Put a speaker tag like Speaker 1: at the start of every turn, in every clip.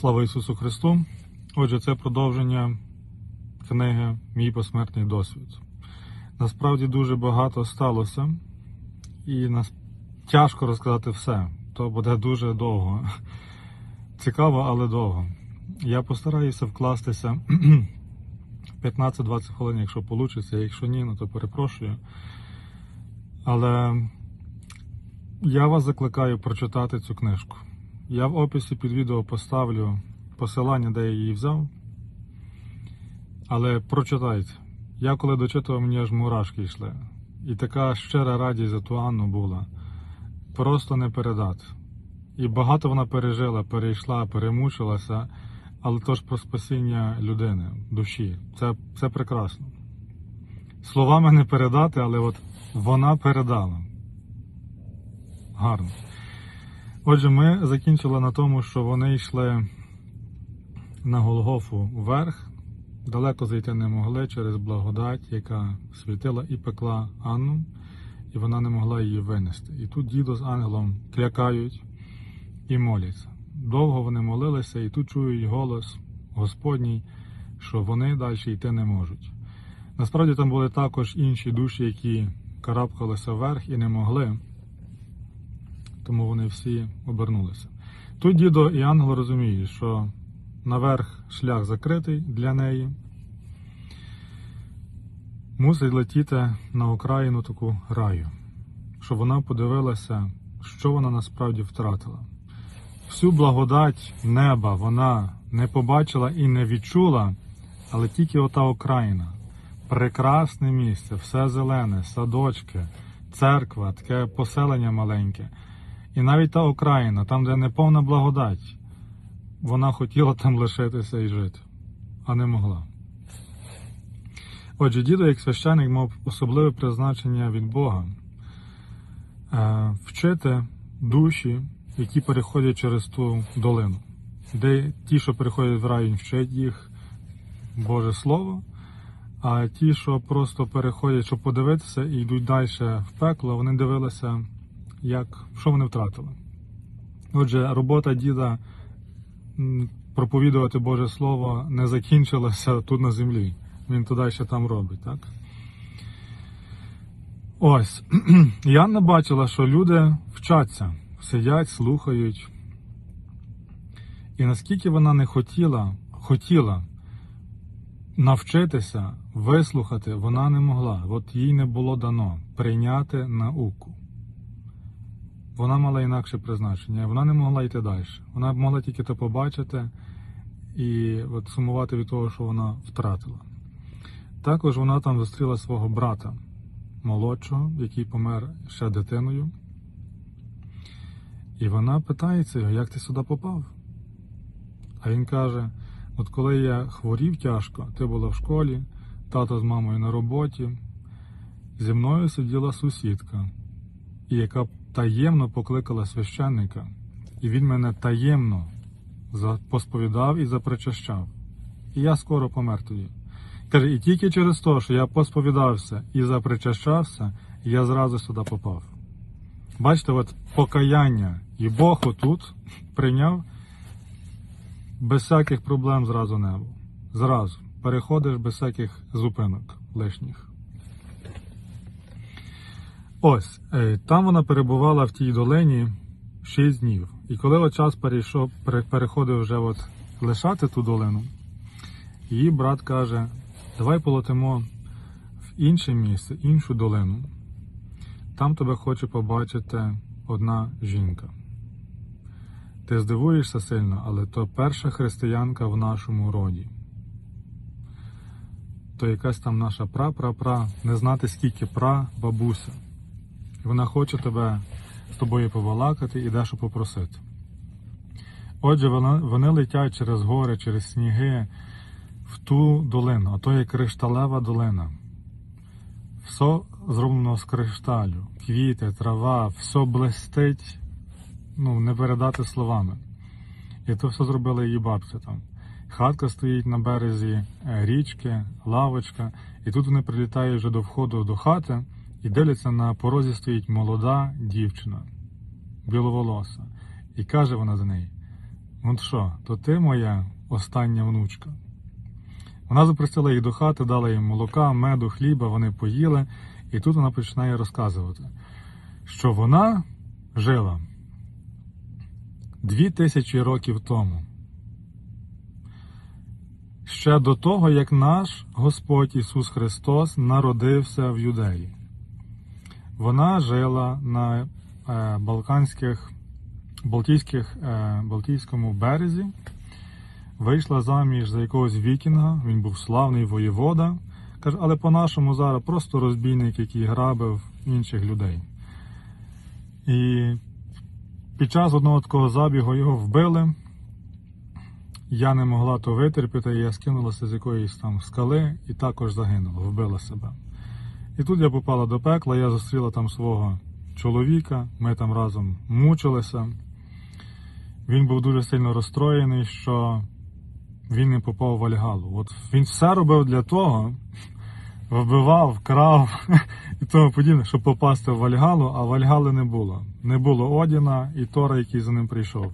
Speaker 1: Слава Ісусу Христу! Отже, це продовження книги Мій посмертний досвід. Насправді дуже багато сталося, і нас тяжко розказати все. То буде дуже довго. Цікаво, але довго. Я постараюся вкластися 15-20 хвилин, якщо вийде. Якщо ні, ну то перепрошую. Але я вас закликаю прочитати цю книжку. Я в описі під відео поставлю посилання, де я її взяв. Але прочитайте. Я коли дочитував, мені аж мурашки йшли. І така щира радість за ту Анну була. Просто не передати. І багато вона пережила, перейшла, перемучилася, але то ж про спасіння людини, душі. Це, це прекрасно. Словами не передати, але от вона передала. Гарно. Отже, ми закінчили на тому, що вони йшли на Голгофу вверх, далеко зайти не могли через благодать, яка світила і пекла Анну, і вона не могла її винести. І тут дідо з ангелом клякають і моляться. Довго вони молилися, і тут чують голос Господній, що вони далі йти не можуть. Насправді там були також інші душі, які карабкалися вверх і не могли тому вони всі обернулися. Тут дідо і ангел розуміють, що наверх шлях закритий для неї, мусить летіти на окраїну таку раю, щоб вона подивилася, що вона насправді втратила. Всю благодать неба вона не побачила і не відчула, але тільки ота окраїна. Прекрасне місце, все зелене, садочки, церква, таке поселення маленьке. І навіть та окраїна, там, де не повна благодать, вона хотіла там лишитися і жити, а не могла. Отже, дідо, як священник, мав особливе призначення від Бога е, вчити душі, які переходять через ту долину. Де ті, що переходять в рай, він вчить їх Боже Слово, а ті, що просто переходять, щоб подивитися і йдуть далі в пекло, вони дивилися як, що вони втратили. Отже, робота діда проповідувати Боже Слово не закінчилася тут на землі. Він туди ще там робить, так? Ось. І Анна бачила, що люди вчаться, сидять, слухають. І наскільки вона не хотіла, хотіла навчитися, вислухати, вона не могла. От їй не було дано прийняти науку вона мала інакше призначення, вона не могла йти далі. Вона могла тільки те побачити і от сумувати від того, що вона втратила. Також вона там зустріла свого брата молодшого, який помер ще дитиною. І вона питається його, як ти сюди попав? А він каже: от коли я хворів тяжко, ти була в школі, тато з мамою на роботі, зі мною сиділа сусідка, і яка таємно покликала священника, і він мене таємно посповідав і запричащав. І я скоро помер тоді. Каже, і тільки через те, що я посповідався і запричащався, я зразу сюди попав. Бачите, от покаяння і Бог отут прийняв без всяких проблем зразу небо. Зразу. Переходиш без всяких зупинок лишніх. Ось, е, там вона перебувала в тій долині 6 днів. І коли от час перейшов, переходив вже от лишати ту долину, її брат каже: давай полетимо в інше місце, іншу долину. Там тебе хоче побачити одна жінка. Ти здивуєшся сильно, але то перша християнка в нашому роді. То якась там наша пра-пра-пра, не знати скільки пра бабуся. Вона хоче тебе з тобою повалакати і дещо попросити. Отже, вони летять через гори, через сніги в ту долину, а то є кришталева долина. Все зроблено з кришталю, квіти, трава, все блистить, ну, не передати словами. І то все зробила її бабця там. Хатка стоїть на березі е, річки, лавочка, і тут вони прилітають вже до входу до хати. І дивляться на порозі стоїть молода дівчина, біловолоса, і каже вона за неї: ну що, то ти моя остання внучка. Вона запросила їх до хати, дала їм молока, меду, хліба, вони поїли, і тут вона починає розказувати, що вона жила дві тисячі років тому. Ще до того, як наш Господь Ісус Христос народився в Юдеї. Вона жила на е, Балканських, Балтійських, е, Балтійському березі, вийшла заміж за якогось вікінга, він був славний воєвода, каже, але по-нашому зараз просто розбійник, який грабив інших людей. І під час одного такого забігу його вбили. Я не могла то витерпіти, і я скинулася з якоїсь там скали і також загинула, вбила себе. І тут я попала до пекла, я зустріла там свого чоловіка, ми там разом мучилися. Він був дуже сильно розстроєний, що він не попав в Вальгалу. От він все робив для того, вбивав, крав і тому подібне, щоб попасти в Вальгалу, а Вальгали не було. Не було Одіна і Тора, який за ним прийшов.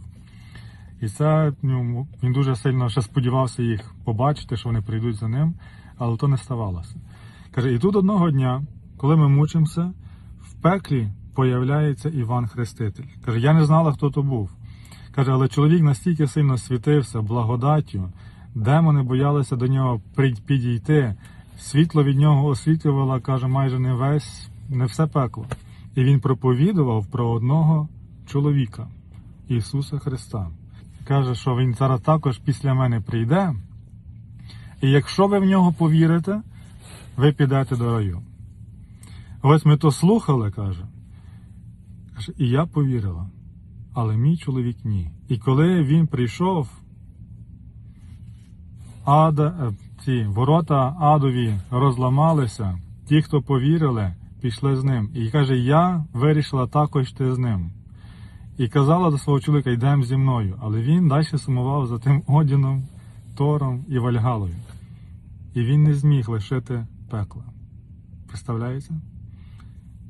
Speaker 1: І це ну, він дуже сильно ще сподівався їх побачити, що вони прийдуть за ним, але то не ставалося. Каже, і тут одного дня, коли ми мучимося, в пеклі появляється Іван Хреститель. Каже, я не знала, хто то був. Каже, але чоловік настільки сильно світився благодаттю, демони боялися до нього підійти. Світло від нього освітлювало, каже, майже не весь, не все пекло. І він проповідував про одного чоловіка, Ісуса Христа. Каже, що він зараз також після мене прийде. І якщо ви в нього повірите, ви підете до раю. Ось ми то слухали, каже. Каже, і я повірила, але мій чоловік ні. І коли він прийшов, ада, е, ці ворота адові розламалися, ті, хто повірили, пішли з ним. І каже, я вирішила також йти з ним. І казала до свого чоловіка, йдемо зі мною. Але він далі сумував за тим Одіном, Тором і Вальгалою. І він не зміг лишити пекла. Представляєте?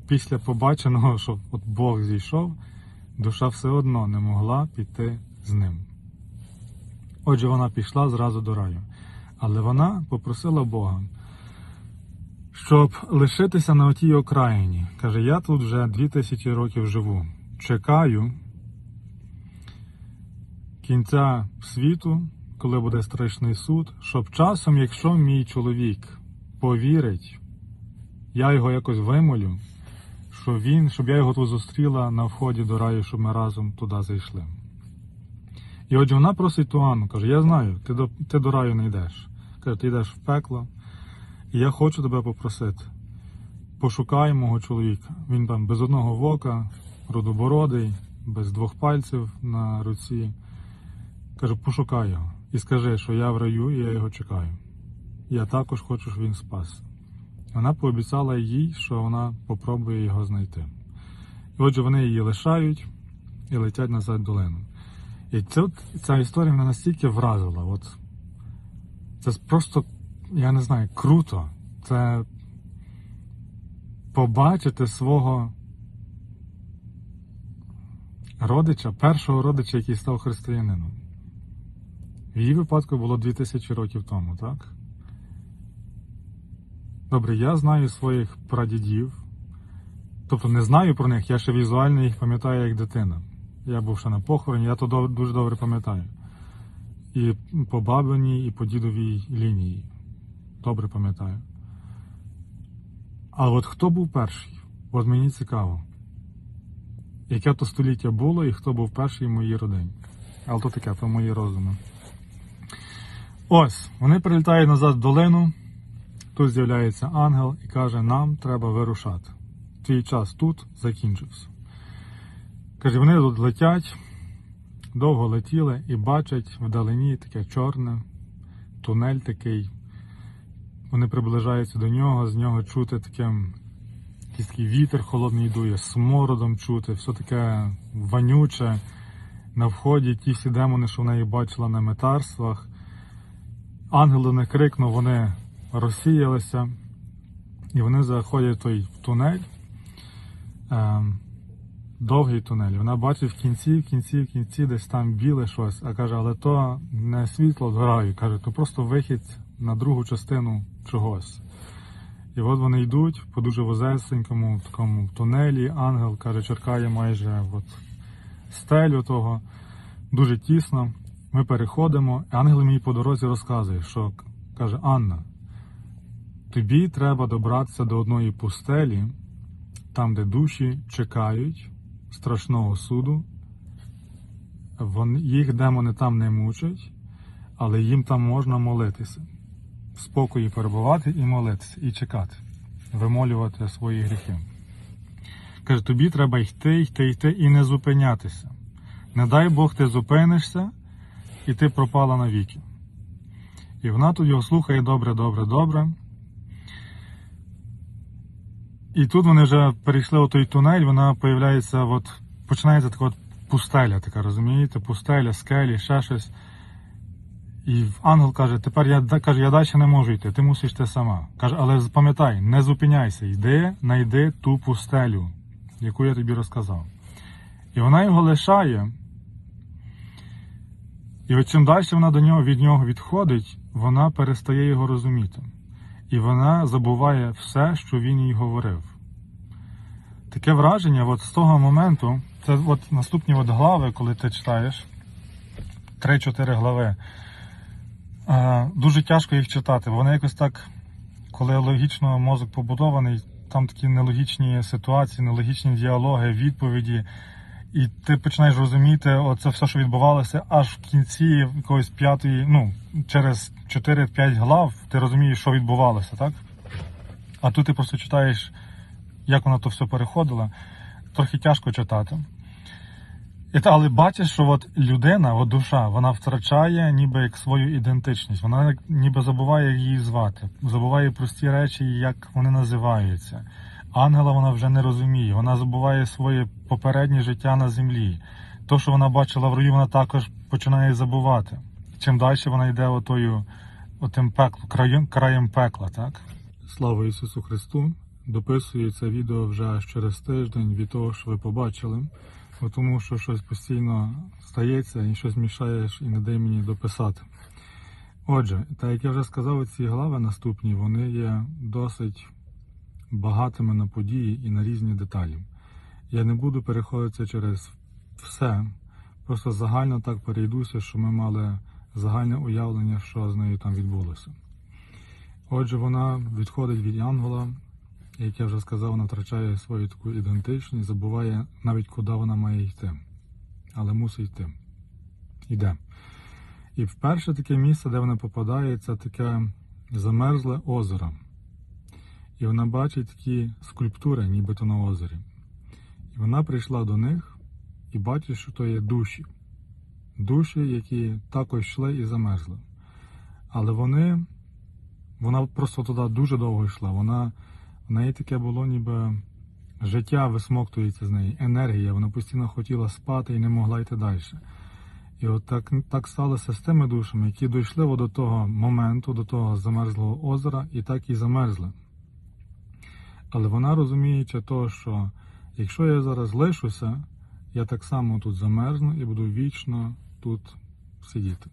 Speaker 1: Після побаченого, що от Бог зійшов, душа все одно не могла піти з ним. Отже, вона пішла зразу до раю. Але вона попросила Бога, щоб лишитися на отій окраїні. Каже, я тут вже дві тисячі років живу. Чекаю кінця світу, коли буде страшний суд, щоб часом, якщо мій чоловік повірить, я його якось вимолю, що він, щоб я його тут зустріла на вході до раю, щоб ми разом туди зайшли. І отже, вона просить ту Анну, каже: Я знаю, ти до, ти до раю не йдеш. Каже, ти йдеш в пекло, і я хочу тебе попросити. Пошукай мого чоловіка. Він там без одного вока, родобородий, без двох пальців на руці. Каже, пошукай його і скажи, що я в раю і я його чекаю. Я також хочу, щоб він спас. Вона пообіцяла їй, що вона попробує його знайти. І отже, вони її лишають і летять назад в долину. І це, ця історія мене настільки вразила. От, це просто, я не знаю, круто. Це побачити свого родича, першого родича, який став християнином. В її випадку було 2000 років тому, так? Добре, я знаю своїх прадідів. Тобто не знаю про них, я ще візуально їх пам'ятаю як дитина. Я був ще на похороні, я то дуже добре пам'ятаю. І по бабиній, і по дідовій лінії. Добре пам'ятаю. А от хто був перший? От мені цікаво. Яке то століття було і хто був перший в моїй родині. Але то таке, то мої розуми. Ось, вони прилітають назад в долину. Тут з'являється ангел і каже, нам треба вирушати. Твій час тут закінчився. Каже, вони тут летять, довго летіли і бачать вдалині таке чорне, тунель такий. Вони приближаються до нього, з нього чути таке, якийсь такий вітер холодний дує, смородом чути, все таке вонюче. На вході ті всі демони, що в неї бачила на метарствах. Ангел них крикнув, вони розсіялися, і вони заходять в той тунель. Ем, довгий тунель. Вона бачить в кінці, в кінці, в кінці десь там біле щось. А каже, але то не світло згорає. Каже, то просто вихід на другу частину чогось. І от вони йдуть по дуже вузесенькому такому тунелі. Ангел каже, черкає майже от стелю того, дуже тісно. Ми переходимо. і Ангел мені по дорозі розказує, що каже Анна, тобі треба добратися до одної пустелі, там, де душі чекають страшного суду. Вон, їх демони там не мучать, але їм там можна молитися. В спокої перебувати і молитися, і чекати, вимолювати свої гріхи. Каже, тобі треба йти, йти, йти і не зупинятися. Не дай Бог ти зупинишся, і ти пропала навіки. І вона тут його слухає добре, добре, добре. І тут вони вже перейшли у той тунель, вона появляється, от починається така от пустеля, така, розумієте? Пустеля, скелі, ще щось. І ангел каже, тепер я каже, я далі не можу йти, ти мусиш йти сама. Каже, але пам'ятай, не зупиняйся, йди, знайди ту пустелю, яку я тобі розказав. І вона його лишає. І от чим далі вона до нього від нього відходить, вона перестає його розуміти. І вона забуває все, що він їй говорив. Таке враження, от з того моменту, це от наступні от глави, коли ти читаєш, 3-4 глави. Дуже тяжко їх читати. Вони якось так, коли логічно мозок побудований, там такі нелогічні ситуації, нелогічні діалоги, відповіді. І ти починаєш розуміти оце все, що відбувалося, аж в кінці якоїсь п'ятої, ну, через 4-5 глав, ти розумієш, що відбувалося, так? А тут ти просто читаєш, як вона то все переходила. Трохи тяжко читати. І але бачиш, що от людина, от душа, вона втрачає ніби як свою ідентичність. Вона ніби забуває як її звати, забуває прості речі, як вони називаються. Ангела вона вже не розуміє, вона забуває своє попереднє життя на землі. То, що вона бачила в раю, вона також починає забувати. Чим далі вона йде отою, отим пеклом, краєм, краєм пекла, так? Слава Ісусу Христу! Дописую це відео вже через тиждень від того, що ви побачили, тому що щось постійно стається і щось мішаєш і не дає мені дописати. Отже, так як я вже сказав, ці глави наступні, вони є досить багатими на події і на різні деталі. Я не буду переходити через все, просто загально так перейдуся, що ми мали загальне уявлення, що з нею там відбулося. Отже, вона відходить від янгола, як я вже сказав, вона втрачає свою таку ідентичність, забуває навіть куди вона має йти, але мусить йти. Йде. І вперше таке місце, де вона попадає, це таке замерзле озеро. І вона бачить такі скульптури, нібито на озері. І вона прийшла до них і бачить, що то є душі. Душі, які також йшли і замерзли. Але вони, вона просто туди дуже довго йшла. Вона, в неї таке було, ніби життя висмоктується з неї, енергія. Вона постійно хотіла спати і не могла йти далі. І от так, так сталося з тими душами, які дійшли до того моменту, до того замерзлого озера, і так і замерзли. Але вона розуміючи то, що якщо я зараз лишуся, я так само тут замерзну і буду вічно тут сидіти.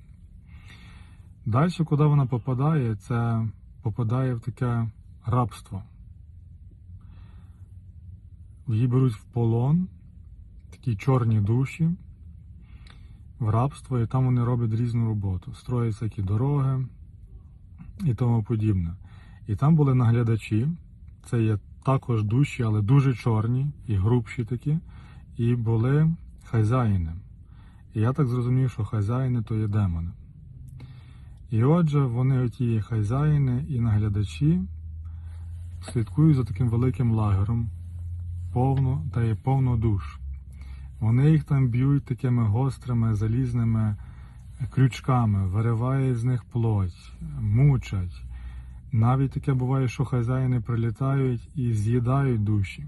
Speaker 1: Далі, куди вона попадає, це попадає в таке рабство. Її беруть в полон, такі чорні душі, в рабство, і там вони роблять різну роботу. Строять всякі дороги і тому подібне. І там були наглядачі, це є також душі, але дуже чорні і грубші такі, і були хазяїни. Я так зрозумів, що хазяїни то є демони. І отже, вони, оті хазяїни і наглядачі, слідкують за таким великим лагером, повно та є повно душ. Вони їх там б'ють такими гострими залізними крючками, виривають з них плоть, мучать. Навіть таке буває, що хазяїни прилітають і з'їдають душі.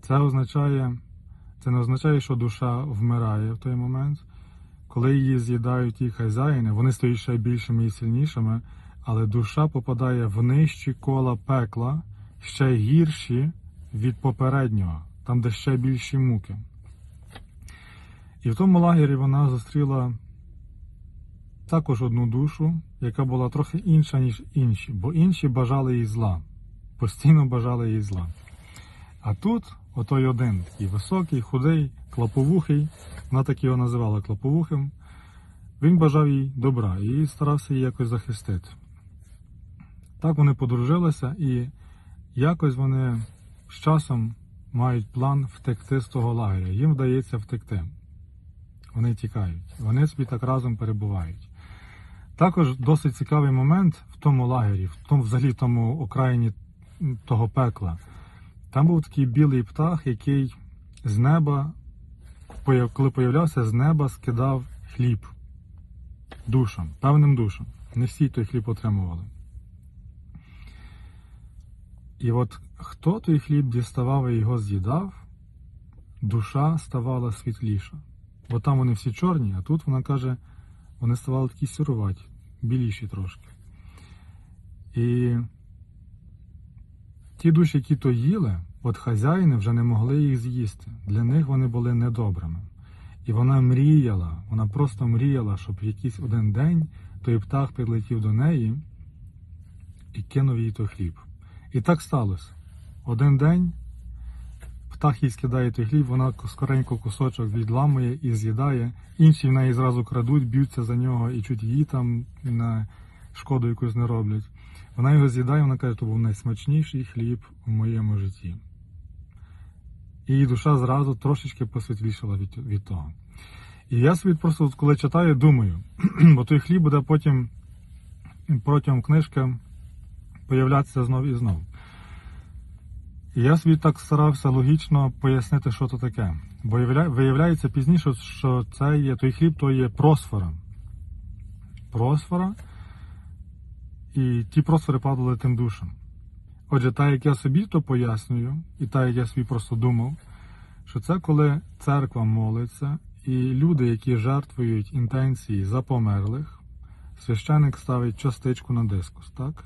Speaker 1: Це означає, це не означає, що душа вмирає в той момент. Коли її з'їдають ті хазяїни, вони стають ще більшими і сильнішими, але душа попадає в нижчі кола пекла, ще гірші від попереднього. там, де ще більші муки. І в тому лагері вона зустріла також одну душу, яка була трохи інша, ніж інші, бо інші бажали їй зла, постійно бажали їй зла. А тут отой один, такий високий, худий, клаповухий, вона так його називала клаповухим, він бажав їй добра і старався її якось захистити. Так вони подружилися і якось вони з часом мають план втекти з того лагеря. Їм вдається втекти. Вони тікають. Вони собі так разом перебувають. Також досить цікавий момент в тому лагері, в тому взагалі в тому окраїні того пекла. Там був такий білий птах, який з неба, коли появлявся, з неба скидав хліб душам, певним душам. Не всі той хліб отримували. І от хто той хліб діставав і його з'їдав, душа ставала світліша. Бо там вони всі чорні, а тут вона каже, вони ставали такі сіруваті, біліші трошки. І ті душі, які то їли, от хазяїни вже не могли їх з'їсти. Для них вони були недобрими. І вона мріяла, вона просто мріяла, щоб якийсь один день той птах підлетів до неї і кинув їй той хліб. І так сталося. Один день птах їй скидає той хліб, вона скоренько кусочок відламує і з'їдає. Інші в неї зразу крадуть, б'ються за нього і чуть її там на шкоду якусь не роблять. Вона його з'їдає, вона каже, то був найсмачніший хліб у моєму житті. І її душа зразу трошечки посвітлішала від, від того. І я собі просто, коли читаю, думаю, бо той хліб буде потім протягом книжки появлятися знов і знов. І я собі так старався логічно пояснити, що то таке. Бо виявляється пізніше, що це є той хліб, то є просфора. Просфора. І ті просфори падали тим душам. Отже, так як я собі то пояснюю, і так як я собі просто думав, що це коли церква молиться, і люди, які жертвують інтенції за померлих, священик ставить частичку на дискус, так?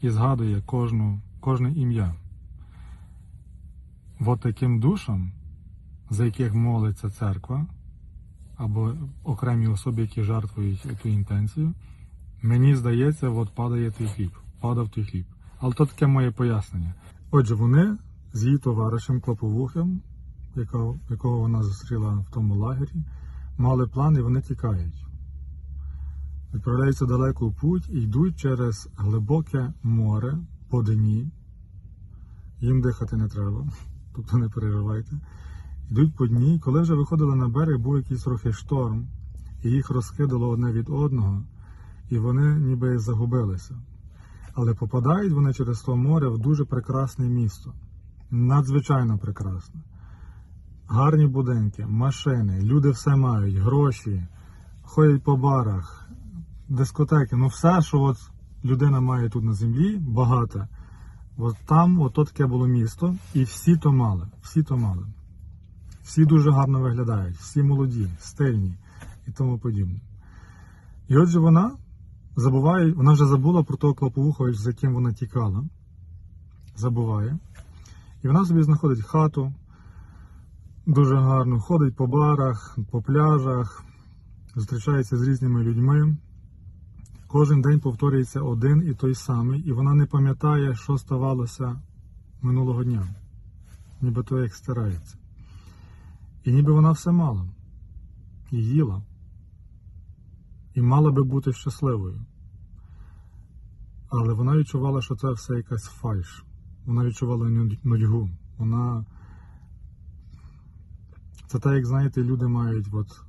Speaker 1: І згадує кожну, кожне ім'я. От таким душам, за яких молиться церква, або окремі особи, які жертвують ту інтенцію, мені здається, от падає той хліб, падав той хліб. Але то таке моє пояснення. Отже, вони з її товаришем Клоповухим, якого, якого вона зустріла в тому лагері, мали план і вони тікають. Відправляються далеко в путь і йдуть через глибоке море по дні. Їм дихати не треба, тобто не переживайте. Йдуть по дні, коли вже виходили на берег, був якийсь трохи шторм, і їх розкидало одне від одного, і вони ніби загубилися. Але попадають вони через то море в дуже прекрасне місто. Надзвичайно прекрасне. Гарні будинки, машини, люди все мають, гроші, ходять по барах, дискотеки. Ну все, що от людина має тут на землі, багато. От там ото таке було місто, і всі то мали. Всі то мали. Всі дуже гарно виглядають, всі молоді, стильні і тому подібне. І отже, вона забуває, вона вже забула про того клоповуха, за яким вона тікала. Забуває. І вона собі знаходить хату дуже гарно, ходить по барах, по пляжах, зустрічається з різними людьми. Кожен день повторюється один і той самий, і вона не пам'ятає, що ставалося минулого дня. Ніби то як старається. І ніби вона все мала. І їла. І мала би бути щасливою. Але вона відчувала, що це все якась фальш. Вона відчувала нудьгу. Вона. Це так, як знаєте, люди мають от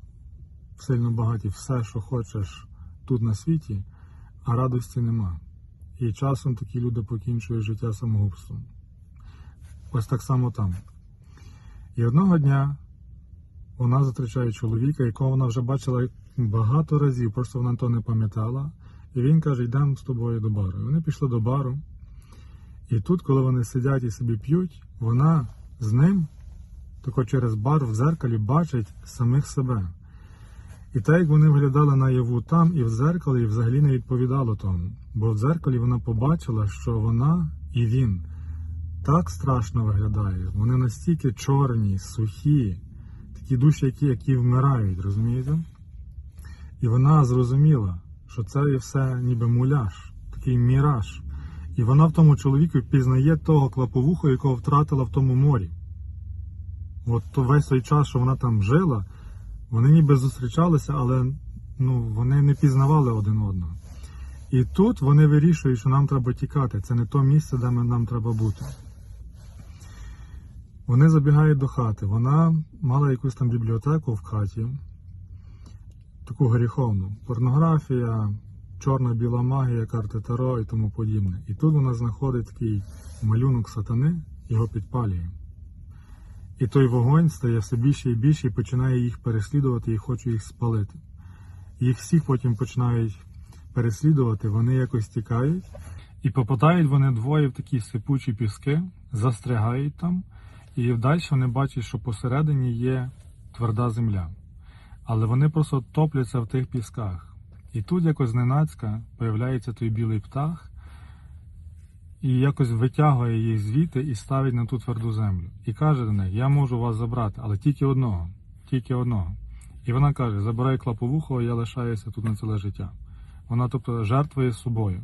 Speaker 1: сильно багаті все, що хочеш тут на світі, а радості нема. І часом такі люди покінчують життя самогубством. Ось так само там. І одного дня вона зустрічає чоловіка, якого вона вже бачила багато разів, просто вона то не пам'ятала. І він каже: йдемо з тобою до бару. І вони пішли до бару. І тут, коли вони сидять і собі п'ють, вона з ним, тако через бар в дзеркалі, бачить самих себе. І так як вони виглядали наяву там і в дзеркалі, взагалі не відповідало тому. Бо в дзеркалі вона побачила, що вона і він так страшно виглядає. Вони настільки чорні, сухі, такі душі, які, які вмирають, розумієте? І вона зрозуміла, що це є все ніби муляж, такий міраж. І вона в тому чоловіку пізнає того клаповуху, якого втратила в тому морі. От весь той час, що вона там жила, вони ніби зустрічалися, але ну, вони не пізнавали один одного. І тут вони вирішують, що нам треба тікати. Це не то місце, де нам треба бути. Вони забігають до хати. Вона мала якусь там бібліотеку в хаті, таку гріховну. Порнографія, чорна-біла магія, карти Таро і тому подібне. І тут вона знаходить такий малюнок сатани, його підпалює. І той вогонь стає все більше і більше і починає їх переслідувати і хоче їх спалити. Їх всіх потім починають переслідувати, вони якось тікають. І попадають вони двоє в такі сипучі піски, застрягають там, і далі вони бачать, що посередині є тверда земля. Але вони просто топляться в тих пісках. І тут якось зненацька появляється той білий птах і якось витягує їх звідти і ставить на ту тверду землю. І каже до них: Я можу вас забрати, але тільки одного, тільки одного. І вона каже: Забирай клаповуху, а я лишаюся тут на ціле життя. Вона, тобто, жертвує собою.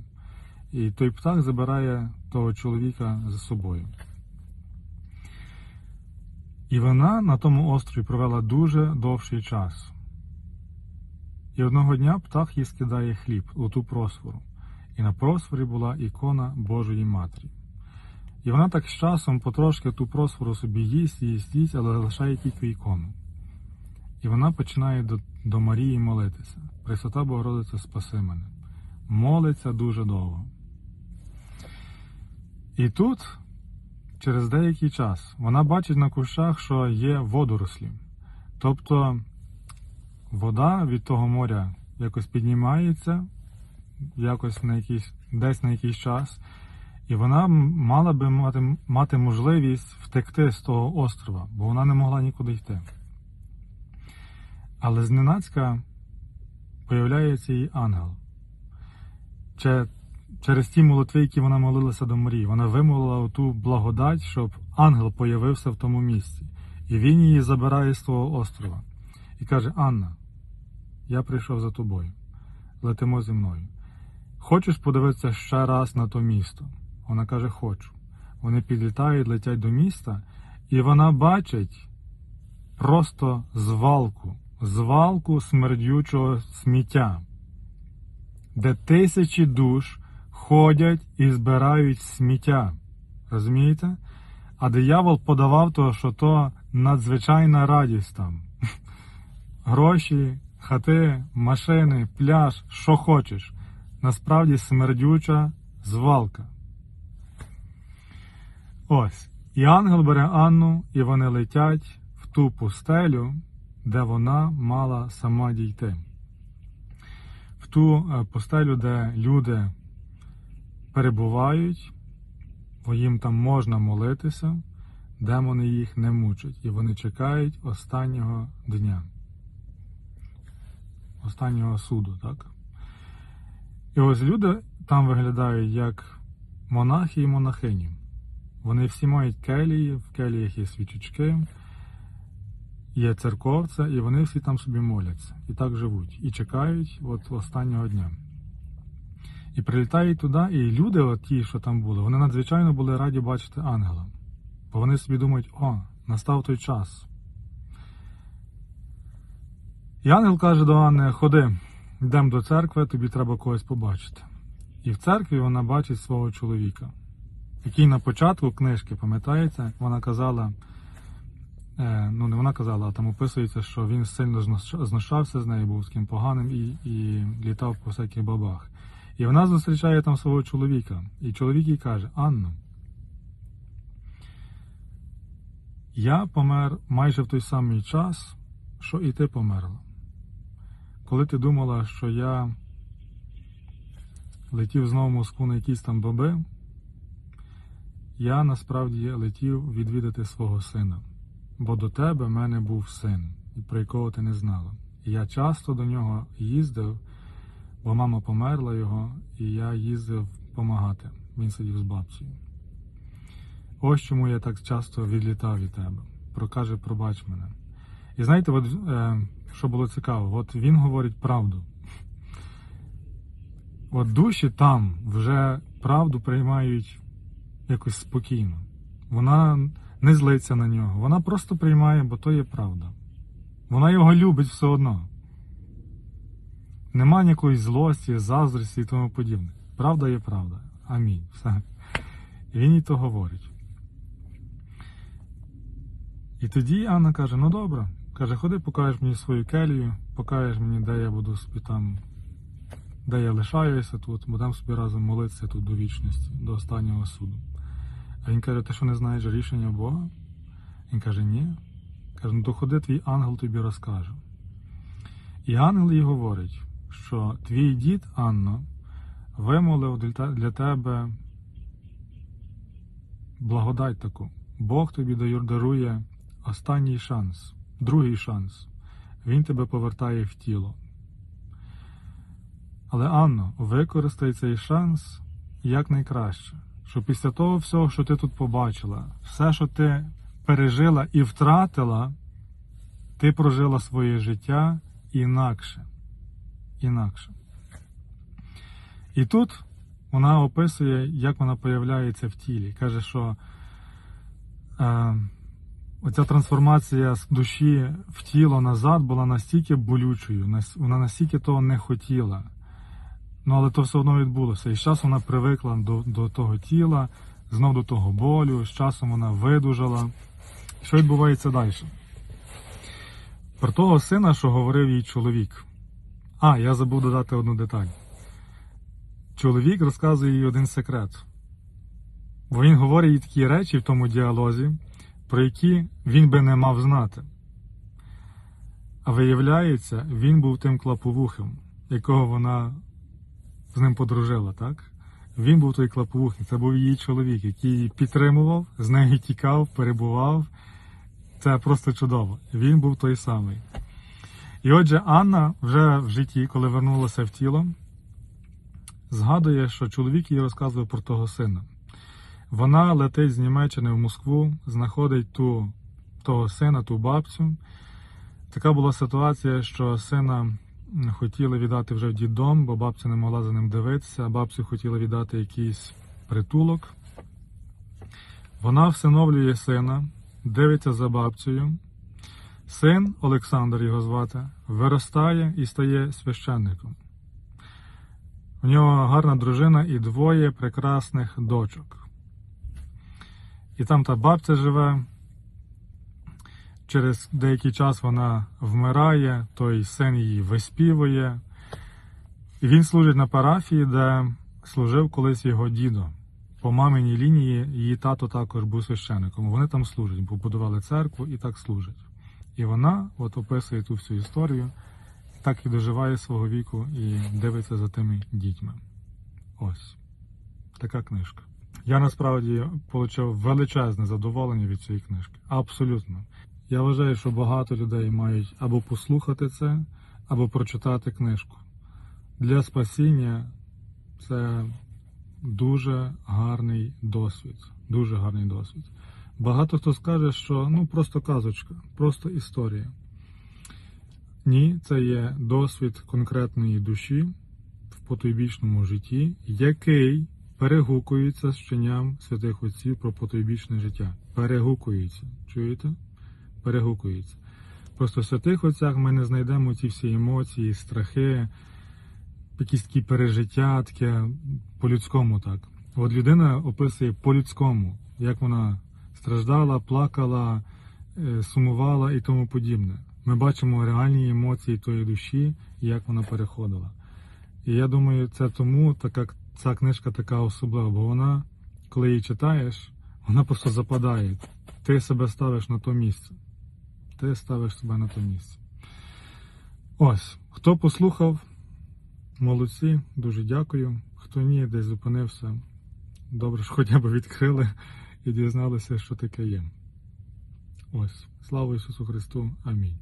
Speaker 1: І той птах забирає того чоловіка за собою. І вона на тому острові провела дуже довший час. І одного дня птах їй скидає хліб у ту просфору. І на просфорі була ікона Божої Матері. І вона так з часом потрошки ту просфору собі їсть, їсть, їсть, але лишає тільки ікону. І вона починає до, до Марії молитися. Пресвята Богородиця спаси мене. Молиться дуже довго. І тут, через деякий час, вона бачить на кущах, що є водорослі. Тобто вода від того моря якось піднімається, якось на якийсь, десь на якийсь час, і вона мала би мати, мати можливість втекти з того острова, бо вона не могла нікуди йти. Але зненацька появляється їй ангел. Че- Через ті молитви, які вона молилася до Марії, вона вимолила ту благодать, щоб ангел появився в тому місці. І він її забирає з того острова. І каже: Анна, я прийшов за тобою. Летимо зі мною. Хочеш подивитися ще раз на то місто? Вона каже, хочу. Вони підлітають, летять до міста, і вона бачить просто звалку, звалку смердючого сміття, де тисячі душ ходять і збирають сміття. Розумієте? А диявол подавав то, що то надзвичайна радість там. Гроші, хати, машини, пляж, що хочеш. Насправді смердюча звалка. Ось. І ангел бере Анну, і вони летять в ту пустелю, де вона мала сама дійти. В ту е, пустелю, де люди перебувають, бо їм там можна молитися, демони їх не мучать, і вони чекають останнього дня, останнього суду, так? І ось люди там виглядають як монахи і монахині. Вони всі мають келії, в келіях є свічечки, є церковця, і вони всі там собі моляться. І так живуть. І чекають от останнього дня. І прилітають туди, і люди, от ті, що там були, вони надзвичайно були раді бачити ангела. Бо вони собі думають, о, настав той час. І ангел каже до Анни, ходи, йдемо до церкви, тобі треба когось побачити. І в церкві вона бачить свого чоловіка, який на початку книжки, пам'ятаєте, вона казала, е, ну не вона казала, а там описується, що він сильно знущався з нею, був з ким поганим і, і літав по всяких бабах. І вона зустрічає там свого чоловіка. І чоловік їй каже: Анна, я помер майже в той самий час, що і ти померла. Коли ти думала, що я летів знову в Москву на якісь там баби, я насправді летів відвідати свого сина. Бо до тебе в мене був син, про якого ти не знала. І я часто до нього їздив, бо мама померла його, і я їздив допомагати. Він сидів з бабцею. Ось чому я так часто відлітав від тебе. Прокаже, пробач мене. І знаєте, от, е, що було цікаво, от він говорить правду. От душі там вже правду приймають якось спокійно. Вона не злиться на нього, вона просто приймає, бо то є правда. Вона його любить все одно. Нема ніякої злості, заздрості і тому подібне. Правда є правда. Амінь. Все. І він їй то говорить. І тоді Анна каже: ну добре. Каже, ходи, покажеш мені свою келію, покажеш мені, де я буду собі там, де я лишаюся тут, будемо собі разом молитися тут до вічності, до останнього суду. А він каже, ти що не знаєш рішення Бога? Він каже, ні. Каже, ну то ходи, твій ангел тобі розкаже. І ангел їй говорить, що твій дід, Анно, вимолив для тебе благодать таку. Бог тобі дарує останній шанс, другий шанс. Він тебе повертає в тіло. Але Анно, використай цей шанс якнайкраще. Що після того всього, що ти тут побачила, все, що ти пережила і втратила, ти прожила своє життя інакше. Інакше. І тут вона описує, як вона появляється в тілі. Каже, що е, оця трансформація з душі в тіло назад була настільки болючою, вона настільки того не хотіла. Ну, але то все одно відбулося. І з часом вона привикла до, до того тіла, знов до того болю, з часом вона видужала. Що відбувається далі? Про того сина, що говорив їй чоловік. А, я забув додати одну деталь. Чоловік розказує їй один секрет. Бо він говорить їй такі речі в тому діалозі, про які він би не мав знати. А виявляється, він був тим клаповухим, якого вона з ним подружила, так? Він був той клаповухий, це був її чоловік, який її підтримував, з нею тікав, перебував. Це просто чудово. Він був той самий. І отже, Анна вже в житті, коли вернулася в тіло, згадує, що чоловік їй розказував про того сина. Вона летить з Німеччини в Москву, знаходить ту, того сина, ту бабцю. Така була ситуація, що сина хотіли віддати вже в діддом, бо бабця не могла за ним дивитися. Бабцю хотіли віддати якийсь притулок. Вона всиновлює сина, дивиться за бабцею. Син, Олександр його звати, виростає і стає священником. У нього гарна дружина і двоє прекрасних дочок. І там та бабця живе. Через деякий час вона вмирає, той син її виспівує. І він служить на парафії, де служив колись його дідо. По маминій лінії її тато також був священником. Вони там служать, побудували церкву і так служать. І вона от описує ту всю історію, так і доживає свого віку і дивиться за тими дітьми. Ось така книжка. Я насправді отримав величезне задоволення від цієї книжки. Абсолютно. Я вважаю, що багато людей мають або послухати це, або прочитати книжку. Для спасіння це дуже гарний досвід. Дуже гарний досвід. Багато хто скаже, що ну просто казочка, просто історія. Ні, це є досвід конкретної душі в потойбічному житті, який перегукується з вченням святих отців про потойбічне життя. Перегукується. Чуєте? Перегукується. Просто в святих отцях ми не знайдемо ці всі емоції, страхи, якісь такі пережиття, таке по-людському так. От людина описує по-людському, як вона страждала, плакала, е, сумувала і тому подібне. Ми бачимо реальні емоції тої душі як вона переходила. І я думаю, це тому така ця книжка така особлива, бо вона, коли її читаєш, вона просто западає. Ти себе ставиш на то місце. Ти ставиш себе на то місце. Ось, хто послухав, молодці, дуже дякую. Хто ні, десь зупинився. Добре, що хоча б відкрили і дізналися, що таке є. Ось, слава Ісусу Христу. Амінь.